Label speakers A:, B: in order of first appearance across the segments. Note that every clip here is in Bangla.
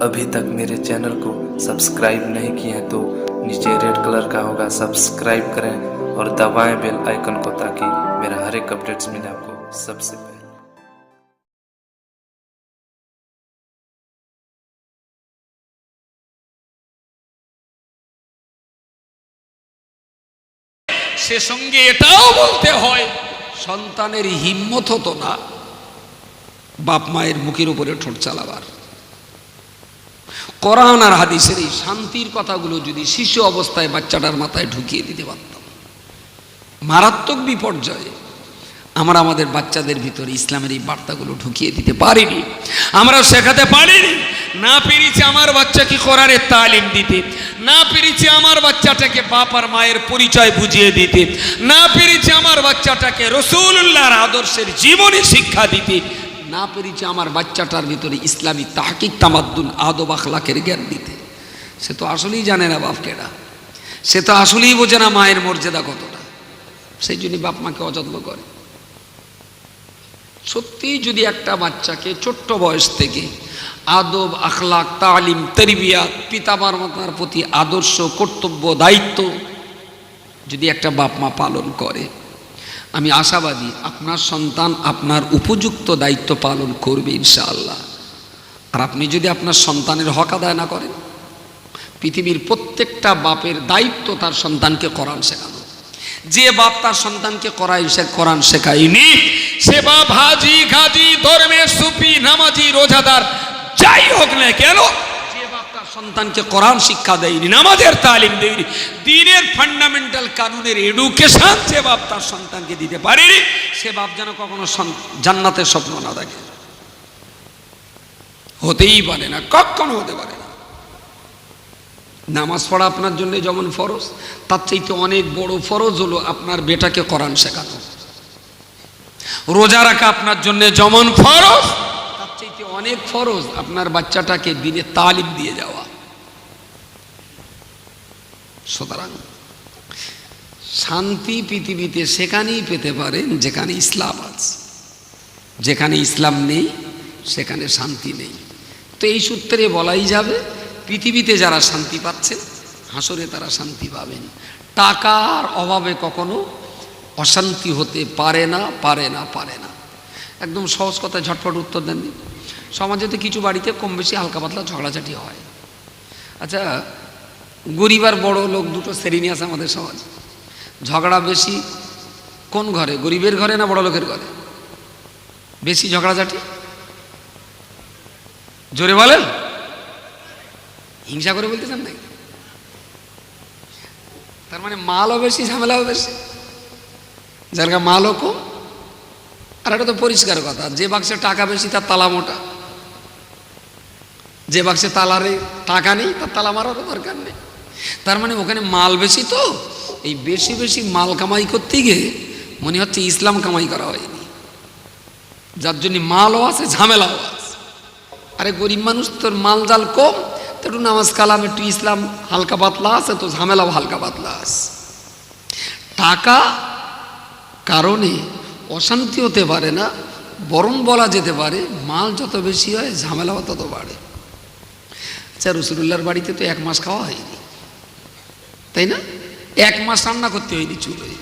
A: अभी तक मेरे चैनल को सब्सक्राइब नहीं किए हैं तो नीचे रेड कलर का होगा सब्सक्राइब करें और दबाएं बेल आइकन को ताकि मेरा हर एक अपडेट्स मिले आपको सबसे पहले
B: সে সঙ্গে এটাও বলতে হয় সন্তানের হিম্মত হতো না বাপ মায়ের মুখের উপরে ঠোঁট চালাবার কোরআন আর হাদিসের এই শান্তির কথাগুলো যদি শিশু অবস্থায় বাচ্চাটার মাথায় ঢুকিয়ে দিতে পারতাম। মারাত্মক বিপর্যয়ে। আমরা আমাদের বাচ্চাদের ভিতরে ইসলামের এই বার্তাগুলো ঢুকিয়ে দিতে পারিনি। আমরা শেখাতে পারিনি, না পেরেছি আমার বাচ্চাকে কোরআনের তালিম দিতে। না পেরেছি আমার বাচ্চাটাকে বাপ আর মায়ের পরিচয় বুঝিয়ে দিতে। না পেরেছি আমার বাচ্চাটাকে রসুল্লাহর আদর্শের জীবনী শিক্ষা দিতে। না পেরেছি আমার বাচ্চাটার ভিতরে ইসলামী তাহকিক তামাদ্দুন আদব আখলাকের জ্ঞান দিতে। সে তো আসলেই জানে না বাপকেরা। সে তো আসলেই বোঝে না মায়ের মর্যাদা কতটা। সেই জন্য বাপ মাকে অযত্ন করে। সত্যি যদি একটা বাচ্চাকে ছোট্ট বয়স থেকে আদব, আখলাক, তালিম, তরবিয়াত, পিতামার মাতার প্রতি আদর্শ, কর্তব্য, দায়িত্ব যদি একটা বাপ মা পালন করে আমি আশাবাদী আপনার সন্তান আপনার উপযুক্ত দায়িত্ব পালন করবে ইনশাআল্লাহ। আর আপনি যদি আপনার সন্তানের হক আদায় না করেন, পৃথিবীর প্রত্যেকটা বাপের দায়িত্ব তার সন্তানকে করান শেখানো। যে বাপ তার সন্তানকে করাই সে করান শেখায়নি, সে বাপ হাজি গাজি ধর্মের সুফি, নামাজি, রোজাদার, যাই হোক না কেন সন্তানকে কোরআন শিক্ষা দেয়নি, নামাজের তালিম দেয়নি, দিনের ফান্ডামেন্টাল কানুনের এডুকেশন যে বাপ তার সন্তানকে দিতে পারেনি, সে বাপ যেন কখনো জান্নাতের স্বপ্ন না দেখে। হতেই পারে না, কখনো হতে পারে না। নামাজ পড়া আপনার জন্য যেমন ফরজ, তার চাইতে অনেক বড় ফরজ হলো আপনার বেটাকে কোরআন শেখানো। রোজা রাখা আপনার জন্য যেমন ফরজ, তার চাইতে অনেক ফরজ আপনার বাচ্চাটাকে দিনে তালিম দিয়ে যাওয়া। সুতরাং শান্তি পৃথিবীতে সেখানেই পেতে পারেন যেখানে ইসলাম আছে। যেখানে ইসলাম নেই, সেখানে শান্তি নেই। তো এই সূত্রে বলাই যাবে, পৃথিবীতে যারা শান্তি পাচ্ছেন, হাসরে তারা শান্তি পাবেন। টাকার অভাবে কখনো অশান্তি হতে পারে না পারে না পারে না। একদম সহজ কথায় ঝটপট উত্তর দেননি। সমাজে তো কিছু বাড়িতে কম বেশি হালকা পাতলা ঝগড়াঝাটি হয়। আচ্ছা গরিব আর বড় লোক দুটো শ্রেণি আছে আমাদের সমাজ। ঝগড়া বেশি কোন ঘরে? গরিবের ঘরে না বড় লোকের ঘরে? বেশি ঝগড়াঝাটি? জোরে বলেন। হিংসা করে বলতেছেন নাকি? তার মানে মালও বেশি, ঝামেলাও বেশি। যার মালও কম। আর এটা তো পরিষ্কার কথা, যে বাক্সে টাকা বেশি তার তালা মোটা। যে বাক্সে তালারে টাকা নেই, তার তালা মারারও দরকার নেই। তার মানে ওখানে মাল বেশি তো? এই বেশি বেশি মাল কামাই করতে গিয়ে মনে হচ্ছে ইসলাম কামাই করা হয়নি। যার জন্য মালও আছে, ঝামেলাও আছে। আরে গরিব মানুষ, তোর মাল জাল কম তো একটু নামাজ কালাম একটু ইসলাম হালকা পাতলা আছে, তো ঝামেলাও হালকা পাতলা আছে। টাকা কারণে অশান্তি হতে পারে না, বরং বলা যেতে পারে মাল যত বেশি হয়, ঝামেলাও তত বাড়ে। আচ্ছা রসুল্লাহর বাড়িতে তো এক মাস খাওয়া হয়নি। তাই না? এক মাস রান্না করতে হয়নি চুলোয়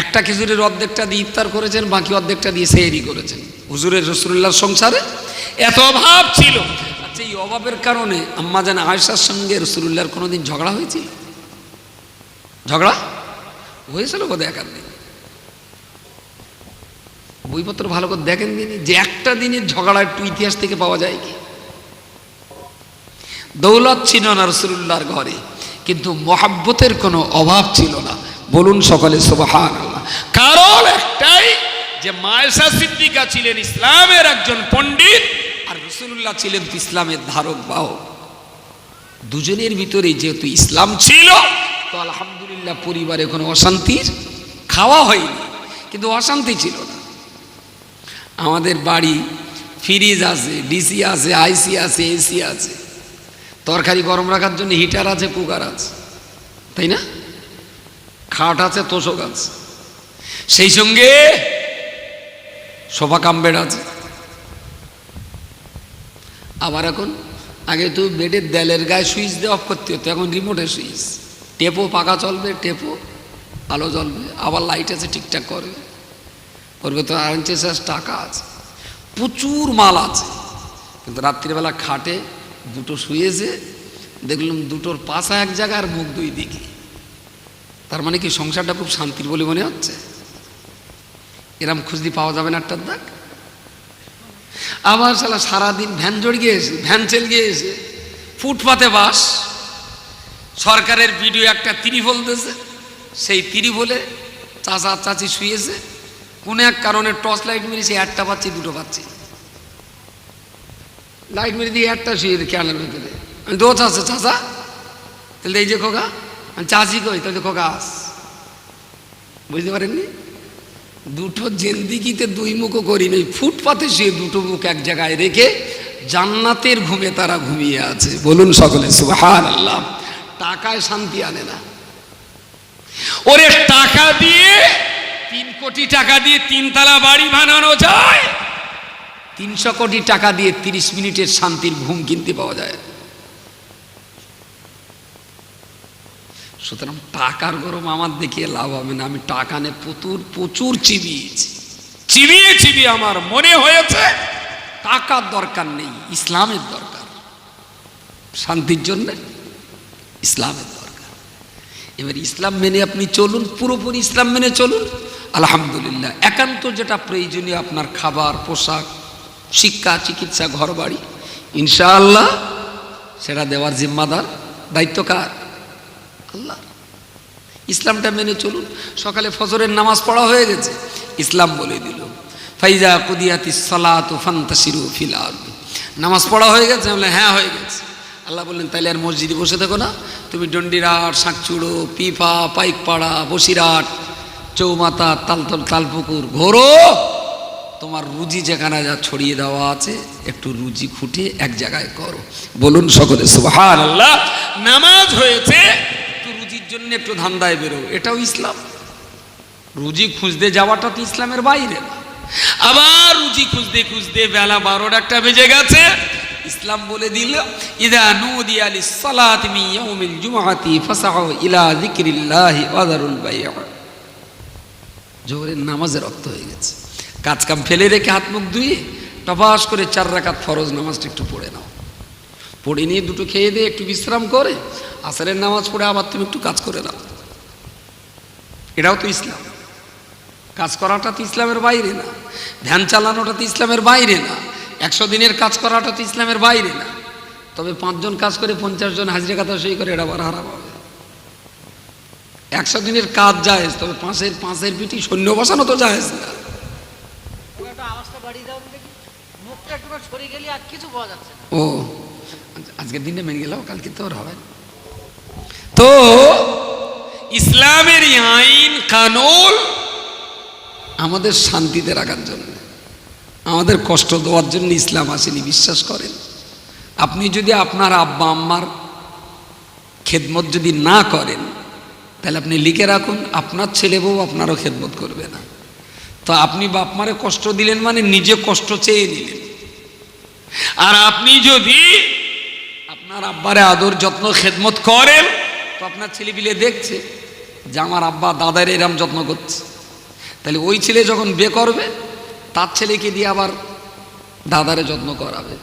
B: একটা খেজুরের অর্ধেকটা দিয়ে ইফতার করেছেন, বাকি অর্ধেকটা দিয়ে সেহেরি করেছেন। হুজুরের রসুল্লাহর সংসারে এত অভাব ছিল। আচ্ছা এই অভাবের কারণে আম্মা যেন আয়সার সঙ্গে রসুল্লাহর কোনোদিন ঝগড়া হয়েছিল? ঝগড়া? হয়েছিল বোধ একার দিন বইপত্র ভালো করে দেখেন দিনই যে একটা দিনের ঝগড়া একটু ইতিহাস থেকে পাওয়া যায় কি? দৌলত ছিল না রসুল্লাহর ঘরে। কিন্তু মহাব্বতের কোনো অভাব ছিল না। বলুন সকলে সুবাহান কারণ একটাই যে মায়েশা সিদ্দিকা ছিলেন ইসলামের একজন পণ্ডিত আর রসুল্লাহ ছিলেন ইসলামের ধারক বাহক দুজনের ভিতরে যেহেতু ইসলাম ছিল, তো আলহামদুলিল্লাহ পরিবারে কোনো অশান্তির খাওয়া হয়নি। কিন্তু অশান্তি ছিল না। আমাদের বাড়ি ফ্রিজ আছে, ডিসি আছে, আইসি আছে, এসি আছে। তরকারি গরম রাখার জন্য হিটার আছে, কুকার আছে। তাই না? খাট আছে, তোষক আছে। সেই সঙ্গে সোফা কাম বেড আছে। আবার এখন আগে তো বেডের দেলের গায়ে সুইচ দিয়ে অফ করতে হতো, এখন রিমোটের সুইচ। টেপো পাকা চলবে টেপো আলো জ্বলবে আবার লাইট আছে, ঠিকঠাক করবে করবে তো আরেঞ্চে শেষ টাকা আছে। প্রচুর মাল আছে। কিন্তু রাত্রিবেলা খাটে দুটো শুয়েছে দেখলাম দুটোর পাশা এক জায়গায় আর মুখ দুই দিকে। তার মানে কি সংসারটা খুব শান্তির বলে মনে হচ্ছে? এরম খুঁজদি পাওয়া যাবে না একটার দাগ? আবার সালা সারাদিন ভ্যান জড়িয়ে এসে ভ্যান চেল এসে ফুটপাতে বাস, সরকারের ভিডিও একটা তিরি বলতেছে সেই তিরি বলে চাচা চাচি শুয়েছে, কোনো এক কারণে টর্চ লাইট মেরে সে একটা পাচ্ছি দুটো পাচ্ছি লাইট মেরে দিয়ে একটা শুয়ে খেয়ালের ভেতরে। আমি দোষ আছে চাচা, তাহলে এই যে খোকা, আমি চাচি কই, তাহলে খোকা আস। বুঝতে পারেননি? দুটো জেন্দিগিতে দুই মুখও করি নেই, ফুটপাতে শুয়ে দুটো মুখ এক জায়গায় রেখে জান্নাতের ঘুমে তারা ঘুমিয়ে আছে। বলুন সকলে সুহান আল্লাহ টাকায় শান্তি আনে না। ওরে টাকা দিয়ে তিন কোটি টাকা দিয়ে তিনতলা বাড়ি বানানো যায়? তিনশো কোটি টাকা দিয়ে তিরিশ মিনিটের শান্তির ঘুম কিনতে পাওয়া যায়। সুতরাং টাকার গরম আমার দেখিয়ে লাভ হবে না। আমি টাকা নে প্রচুর প্রচুর চিবিয়েছি। চিবিয়ে চিবিয়ে আমার মনে হয়েছে, টাকার দরকার নেই, ইসলামের দরকার। শান্তির জন্য ইসলামের দরকার। এবার ইসলাম মেনে আপনি চলুন, পুরোপুরি ইসলাম মেনে চলুন। আলহামদুলিল্লাহ, একান্ত যেটা প্রয়োজনীয় আপনার খাবার, পোশাক শিক্ষা, চিকিৎসা ঘর বাড়ি ইনশাআল্লাহ সেটা দেওয়ার জিম্মাদার। দায়িত্ব কার? আল্লাহ। ইসলামটা মেনে চলুন। সকালে ফজরের নামাজ পড়া হয়ে গেছে। ইসলাম বলে দিল, ফাইজা কুদিয়াতি সলাত ফান্তাসিরু ফিল আরদি। নামাজ পড়া হয়ে গেছে। বলে হ্যাঁ হয়ে গেছে। আল্লাহ বললেন, তাইলে আর মসজিদে বসে থাকো না। তুমি ডন্ডিরাট, শাঁকচুড়ো, পিফা, পাইকপাড়া বসিরাট চৌমাতা তালতল, তালপুকুর, ঘোরো! তোমার রুজি যেখানে যা ছড়িয়ে দেওয়া আছে, একটু রুজি খুঁটে এক জায়গায় করো। বলুন সকলে আল্লাহ নামাজ হয়েছে, একটু রুজির জন্য একটু ধান্দায় বেরো। এটাও ইসলাম। রুজি খুঁজতে যাওয়াটা তো ইসলামের বাইরে না। আবার রুজি খুঁজতে খুঁজতে বেলা বারোটা একটা বেজে গেছে। ইসলাম বলে দিল, ইদা নুদি আলি সালাত মি ইয়াউমিল জুমআতি ফাসাউ ইলা যিকরিল্লাহি ওয়া যারুল বাই'a জোহরের নামাজের রক্ত হয়ে গেছে। কাজ কাম ফেলে রেখে হাত মুখ ধুয়ে টপাস করে চার রাকাত ফরজ নামাজটা একটু পড়ে নাও। পড়ে নিয়ে দুটো খেয়ে দিয়ে একটু বিশ্রাম করে, আসরের নামাজ পড়ে আবার তুমি একটু কাজ করে নাও এটাও তো ইসলাম। কাজ করাটা তো ইসলামের বাইরে না। ধ্যান চালানোটা তো ইসলামের বাইরে না। একশো দিনের কাজ করাটা তো ইসলামের বাইরে না। তবে পাঁচজন কাজ করে পঞ্চাশ জন হাজিরা কথা সই করে এটা আবার হারাম হবে। একশো দিনের কাজ যায় তবে পাঁচের পাঁচের পিটি সৈন্য বসানো তো যায় না
C: তুমি একটা আওয়াজটা বাড়িয়ে দাও দেখি
B: ও আজ- আজকের দিনটা মেনে গেলাম, কালকে তো আর হবে। তো, ইসলামের আইন, কানুন আমাদের শান্তিতে রাখার জন্য, আমাদের কষ্ট দেওয়ার জন্য ইসলাম আসেনি, বিশ্বাস করেন। আপনি যদি আপনার আব্বা আম্মার খেদমত যদি না করেন, তাহলে আপনি লিখে রাখুন, আপনার ছেলে বউ আপনারও খেদমত করবে না। তো আপনি বাপ মারে কষ্ট দিলেন মানে নিজে কষ্ট চেয়ে নিলেন। আর আপনি যদি আপনার আব্বারে আদর, যত্ন, খেদমত করেন, তো আপনার ছেলে পিলে দেখছে যে আমার আব্বা দাদার এরম যত্ন করছে। তাহলে ওই ছেলে যখন বে করবে, তার ছেলেকে দিয়ে আবার দাদারে যত্ন করাবে।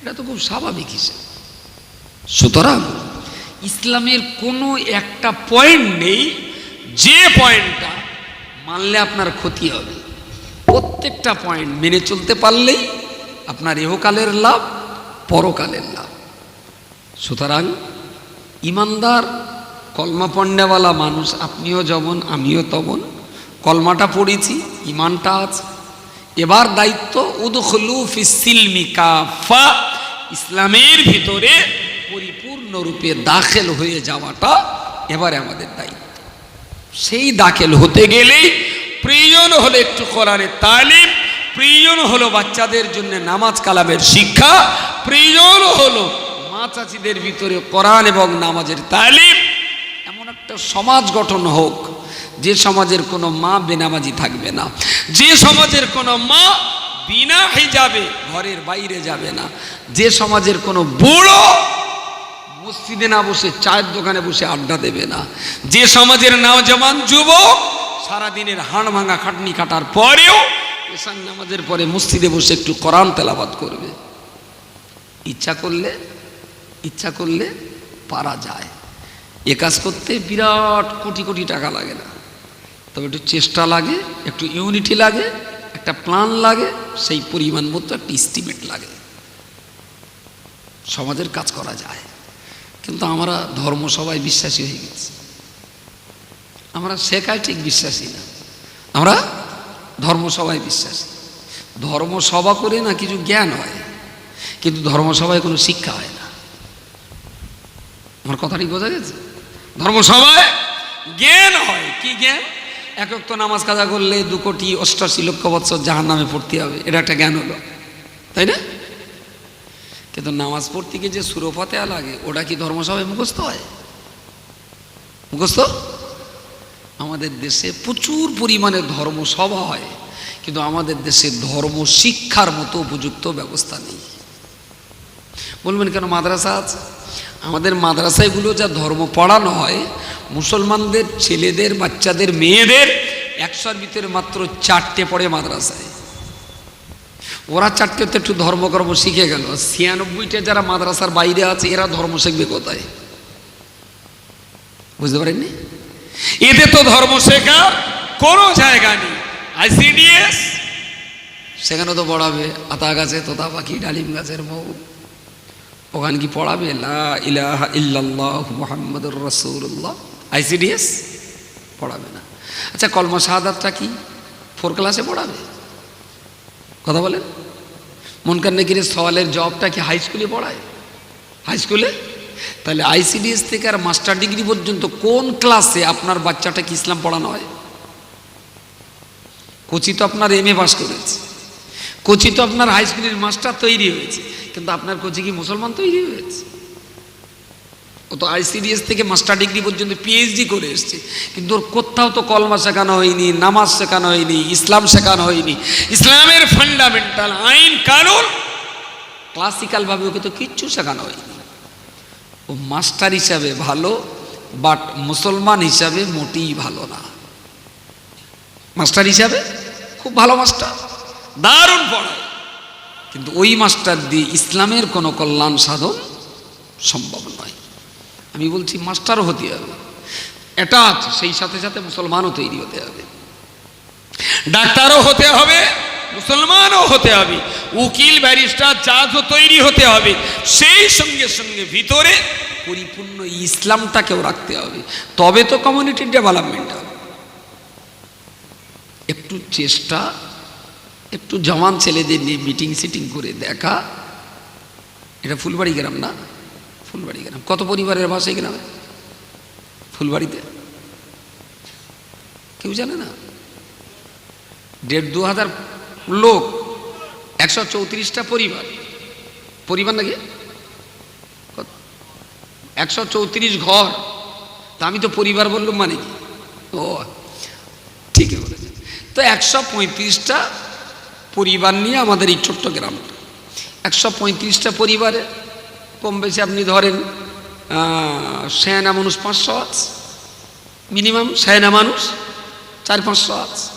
B: এটা তো খুব স্বাভাবিক হিসেবে। সুতরাং ইসলামের কোনো একটা পয়েন্ট নেই, যে পয়েন্টটা মানলে আপনার ক্ষতি হবে। প্রত্যেকটা পয়েন্ট মেনে চলতে পারলেই আপনার এহকালের লাভ, পরকালের লাভ। সুতরাং ইমানদার, কলমা পণ্ডেওয়ালা মানুষ, আপনিও যেমন, আমিও তেমন। কলমাটা পড়েছি, ইমানটা আছে। এবার দায়িত্ব, উদখলু ফিসিলমি কাফা, ইসলামের ভিতরে পরিপূর্ণরূপে দাখেল হয়ে যাওয়াটা এবারে আমাদের দায়িত্ব। সেই দাখেল হতে গেলেই প্রয়োজন হলে একটু কোরআনের তালিম প্রয়োজন হলো বাচ্চাদের জন্য নামাজ কালামের শিক্ষা, প্রয়োজন হলো মা চাচিদের ভিতরে কোরআন এবং নামাজের তালিম। এমন একটা সমাজ গঠন হোক, যে সমাজের কোনো মা বেনামাজি থাকবে না, যে সমাজের কোনো মা বিনা হিজাবে ঘরের বাইরে যাবে না, যে সমাজের কোনো বুড়ো মসজিদে না বসে চায়ের দোকানে বসে আড্ডা দেবে না, যে সমাজের নওজওয়ান যুবক সারাদিনের হাড় ভাঙা খাটনি কাটার পরেও এসান নামাজের পরে মসজিদে বসে একটু কোরআন তেলাবাদ করবে। ইচ্ছা করলে ইচ্ছা করলে পারা যায়। এ কাজ করতে বিরাট কোটি কোটি টাকা লাগে না। তবে একটু চেষ্টা লাগে, একটু ইউনিটি লাগে, একটা প্ল্যান লাগে, সেই পরিমাণ মতো একটা ইস্টিমেট লাগে। সমাজের কাজ করা যায়। কিন্তু আমরা ধর্ম সবাই বিশ্বাসী হয়ে গেছি। আমরা শেখায় ঠিক বিশ্বাসী না। আমরা ধর্ম সবাই বিশ্বাসী। ধর্ম করে না কিছু জ্ঞান হয়, কিন্তু ধর্মসভায় কোনো শিক্ষা হয় না। আমার কথাটি বোঝা গেছে? ধর্মসভায় জ্ঞান হয়, কি জ্ঞান? এক তো নামাজ কাজা করলে দু কোটি অষ্টাশি লক্ষ বৎসর জাহান নামে পড়তে হবে, এটা একটা জ্ঞান হলো, তাই না? কিন্তু নামাজ পড়তে গিয়ে যে সুরফাতে লাগে, ওটা কি ধর্মসভায় মুখস্থ হয়? মুখস্থ? আমাদের দেশে প্রচুর পরিমাণে ধর্মসভা হয়, কিন্তু আমাদের দেশে ধর্ম শিক্ষার মতো উপযুক্ত ব্যবস্থা নেই। বলবেন কেন মাদ্রাসা আছে? আমাদের মাদ্রাসাগুলো যা ধর্ম পড়ানো হয়, মুসলমানদের ছেলেদের, বাচ্চাদের, মেয়েদের, একশোর ভিতরে মাত্র চারটে পড়ে মাদ্রাসায়। ওরা চারটে তো একটু ধর্মকর্ম শিখে গেল। ছিয়ানব্বইটা যারা মাদ্রাসার বাইরে আছে, এরা ধর্ম শিখবে কোথায়? বুঝতে পারেননি? এতে তো ধর্ম শেখার কোনো জায়গা নেই। আইসিডিএস সেখানে তো পড়াবে, আতা গাছে তোতা পাখি, ডালিম গাছের মৌ ওখানে কি পড়াবে? ইলাহা ইল্লাল্লাহ মুহাম্মাদুর রাসূলুল্লাহ। আইসিডিএস? পড়াবে না। আচ্ছা কলমা শাহাদাতটা কি? ফোর ক্লাসে পড়াবে? কথা বলেন। মনকার নাকির সওয়ালের জবটা কি হাই স্কুলে পড়ায়? হাই স্কুলে? তাহলে আইসিডিএস থেকে আর মাস্টার ডিগ্রি পর্যন্ত কোন ক্লাসে আপনার বাচ্চাটাকে ইসলাম পড়ানো হয়? কোচি তো আপনার এম এ পাস করেছে। কোচি তো আপনার হাই স্কুলের মাস্টার তৈরি হয়েছে। কিন্তু আপনার কোচি কি মুসলমান তৈরি হয়েছে? ও তো আইসিডিএস থেকে মাস্টার ডিগ্রি পর্যন্ত পিএইচডি করে এসছে। কিন্তু ওর কোথাও তো কলমা শেখানো হয়নি, নামাজ শেখানো হয়নি, ইসলাম শেখানো হয়নি। ইসলামের ফান্ডামেন্টাল আইন, কানুন ক্লাসিক্যালভাবে ওকে তো কিচ্ছু শেখানো হয়নি। ও মাস্টার হিসাবে ভালো, বাট মুসলমান হিসাবে মোটেই ভালো না। মাস্টার হিসাবে খুব ভালো মাস্টার, দারুণ পড়ায় কিন্তু ওই মাস্টার দিয়ে ইসলামের কোনো কল্যাণ সাধন সম্ভব নয়। আমি বলছি মাস্টারও হতে হবে। এটা সেই সাথে সাথে মুসলমানও তৈরি হতে হবে। ডাক্তারও হতে হবে। মুসলমানও হতে হবে। উকিল, ব্যারিস্টার জাজও তৈরি হতে হবে। সেই সঙ্গে সঙ্গে ভিতরে পরিপূর্ণ ইসলামটাকেও রাখতে হবে। তবে তো কমিউনিটির ডেভেলপমেন্ট হবে। একটু চেষ্টা, একটু জওয়ান ছেলেদের নিয়ে মিটিং সিটিং করে দেখা। এটা ফুলবাড়ি গ্রাম না? ফুলবাড়ি গ্রাম। কত পরিবারের বাস এই গ্রামে? ফুলবাড়িতে? কেউ জানে না? দেড় দু হাজার লোক, একশো চৌত্রিশটা পরিবার। পরিবার নাকি? একশো চৌত্রিশ ঘর। তা আমি তো পরিবার বললাম মানে কি? ও, ঠিকই বলেছে তো একশো পঁয়ত্রিশটা পরিবার নিয়ে আমাদের এই ছোট্ট গ্রামটা। একশো পঁয়ত্রিশটা পরিবারে, কম বেশি আপনি ধরেন সেনা মানুষ পাঁচশো আছে। মিনিমাম সেনা মানুষ চার পাঁচশো আছে।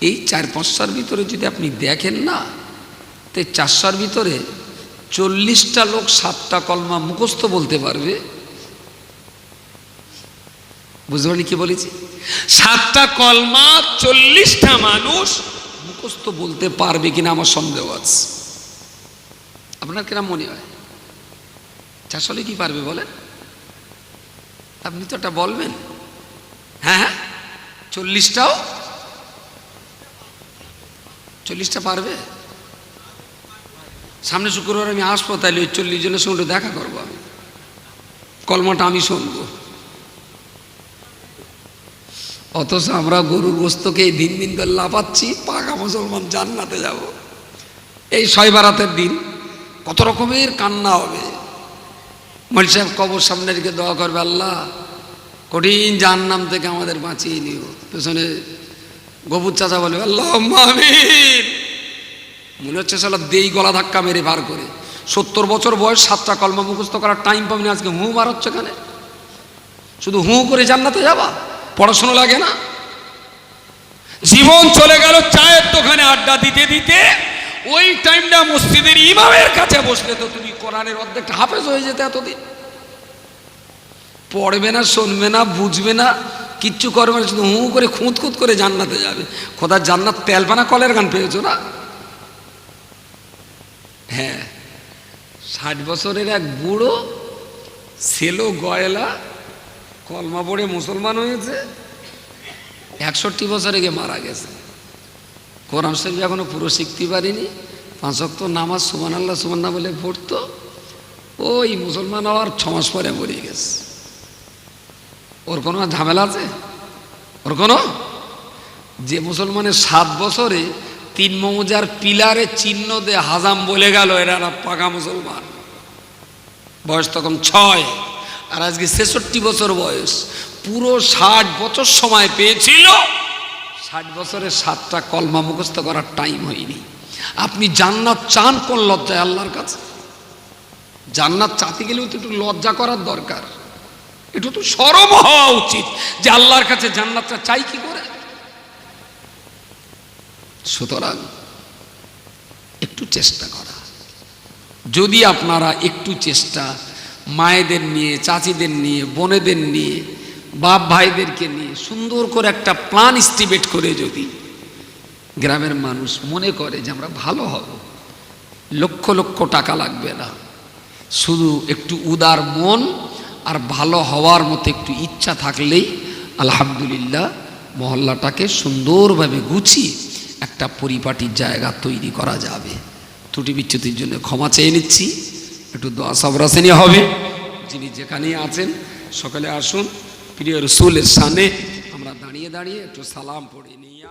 B: এই চার পাঁচশোর ভিতরে যদি আপনি দেখেন না, তো চারশোর ভিতরে চল্লিশটা লোক সাতটা কলমা মুখস্থ বলতে পারবে। বুঝতে পারলি কি বলেছি? সাতটা কলমা, চল্লিশটা মানুষ মুখস্থ বলতে পারবে কিনা আমার সন্দেহ আছে। আপনার কিরম মনে হয়? চাষলে কি পারবে বলেন? আপনি তো এটা বলবেন। হ্যাঁ হ্যাঁ চল্লিশটাও চল্লিশটা পারবে? সামনে শুক্রবার আমি আসব তাহলে ওই চল্লিশ জনের সঙ্গে দেখা করব আমি। কলমাটা আমি শুনব। অথচ আমরা গরুর গোস্তকে দিন দিন করে লাফাচ্ছি, পাকা মুসলমান জান্নাতে যাব। এই ছয় বারাতের দিন কত রকমের কান্না হবে। মলি সাহেব কবর সামনে রেখে দোয়া করবে, আল্লাহ, কঠিন জাহান্নাম থেকে আমাদের বাঁচিয়ে নিও। পেছনে গবুর চাচা বলে আল্লাহ আমিন। মনে হচ্ছে সালা দেই গলা ধাক্কা মেরে বার করে। সত্তর বছর বয়স, সাতটা কলমা মুখস্থ করার টাইম পাবি না আজকে। হুঁ বার হচ্ছে এখানে শুধু হু করে জান্নাতে যাবা? পড়াশোনা লাগে না? জীবন চলে গেল চায়ের দোকানে আড্ডা দিতে দিতে। ওই টাইমটা মসজিদের ইমামের কাছে বসলে তো তুমি কোরআনের অর্ধেকটা হাফেজ হয়ে যেতে এতদিন। পড়বে না, শুনবে না, বুঝবে না কিচ্ছু করবে না, শুধু হু করে খুঁত খুঁত করে জান্নাতে যাবে। খোদার জান্নাত তেলপানা কলের গান পেয়েছ না? হ্যাঁ। ষাট বছরের এক বুড়ো সেলো গয়লা কলমা পড়ে মুসলমান হয়েছে, একষট্টি বছরে গিয়ে মারা গেছে। কোরআন শরীফ এখনও পুরো শিখতে পারিনি। পাঁচ অক্ত নামাজ সুমান আল্লাহ সুমান না বলে পড়তো। ওই মুসলমান হওয়ার ছমাস পরে মরে গেছে। ওর কোনো ঝামেলা আছে? ওর কোনো? যে মুসলমানের সাত বছরে তিন মৌজার পিলারে চিহ্ন দিয়ে হাজাম বলে গেল, এরা এরা পাকা মুসলমান। বয়স তখন ছয়, আর আজকে ছেষট্টি বছর বয়স। পুরো ষাট বছর সময় পেয়েছিল। ষাট বছরের সাতটা কলমা মুখস্থ করার টাইম হয়নি। আপনি জান্নাত চান কোন লজ্জায় আল্লাহর কাছে? জান্নাত চাতে গেলেও তো একটু লজ্জা করার দরকার। একটু তো সরম হওয়া উচিত যে আল্লাহর কাছে জান্নাতটা চাই কি করে? সুতরাং একটু চেষ্টা করা। যদি আপনারা একটু চেষ্টা মায়েদের নিয়ে, চাচিদের নিয়ে, বোনেদের নিয়ে বাপ ভাইদেরকে নিয়ে সুন্দর করে একটা প্ল্যান স্টিমেট করে যদি গ্রামের মানুষ মনে করে যে আমরা ভালো হব, লক্ষ লক্ষ টাকা লাগবে না। শুধু একটু উদার মন আর ভালো হওয়ার মতো একটু ইচ্ছা থাকলেই আলহামদুলিল্লাহ মহল্লাটাকে সুন্দরভাবে গুছিয়ে একটা পরিপাটির জায়গা তৈরি করা যাবে। ত্রুটি বিচ্যুতির জন্য ক্ষমা চেয়ে নিচ্ছি। একটু দোয়া সবরাসেনি হবে। যিনি যেখানেই আছেন, সকালে আসুন। প্রিয় রসুলের সামনে আমরা দাঁড়িয়ে দাঁড়িয়ে একটু সালাম পড়ে নিই।